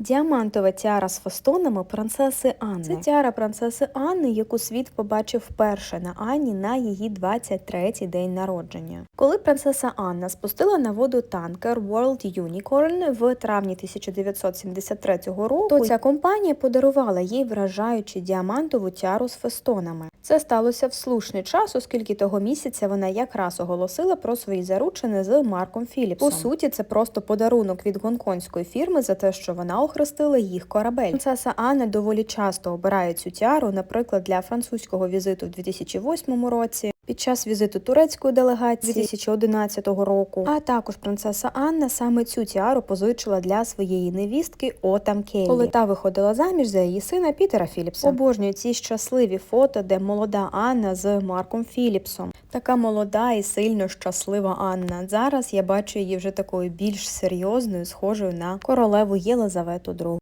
Діамантова тіара з фестонами принцеси Анни. Це тіара принцеси Анни, яку світ побачив вперше на Анні на її 23-й день народження. Коли принцеса Анна спустила на воду танкер World Unicorn в травні 1973 року, то ця компанія подарувала їй вражаючу діамантову тіару з фестонами. Це сталося в слушний час, оскільки того місяця вона якраз оголосила про свої заручини з Марком Філіпсом. По суті, це просто подарунок від гонконгської фірми за те, що вона охрестила їх корабель. Принцеса Анна доволі часто обирає цю тіару, наприклад, для французького візиту в 2008 році. Під час візиту турецької делегації 2011 року, а також принцеса Анна саме цю тіару позичила для своєї невістки Отам Келлі, коли та виходила заміж за її сина Пітера Філіпса. Обожнюю ці щасливі фото, де молода Анна з Марком Філіпсом. Така молода і сильно щаслива Анна. Зараз я бачу її вже такою більш серйозною, схожою на королеву Єлизавету II.